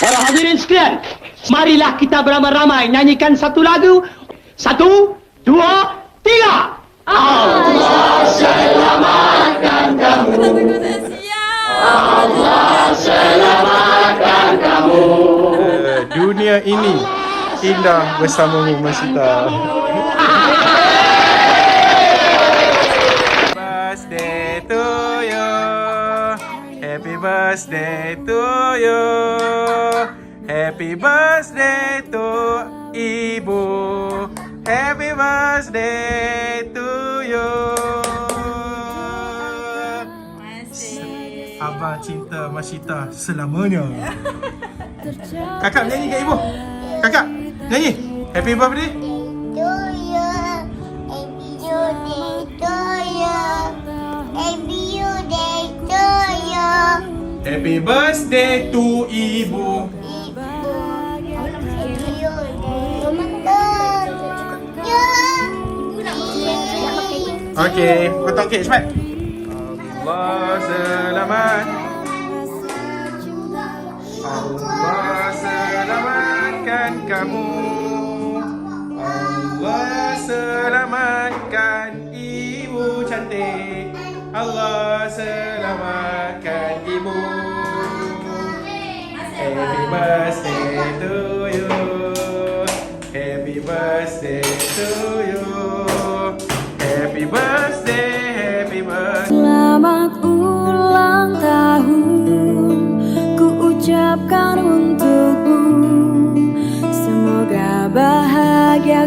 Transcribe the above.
Para hadirin sekalian, marilah kita beramai-ramai nyanyikan satu lagu. Satu, dua, tiga. Eh, dunia ini indah bersamamu Masita. Happy birthday to you. Happy birthday to Ibu. Happy birthday to you. Abang cinta Masita selamanya. Kakak nyanyi kat ibu. Kakak nyanyi. Happy birthday. Happy birthday to ibu. Okey, potong kek cepat. Allah selamat. Allah selamatkan kamu. Allah selamatkan ibu cantik. Allah selamatkan ibu. Happy birthday to you. Happy birthday to you. Happy birthday, happy birthday. Selamat ulang tahun Ku ucapkan untukmu Semoga bahagia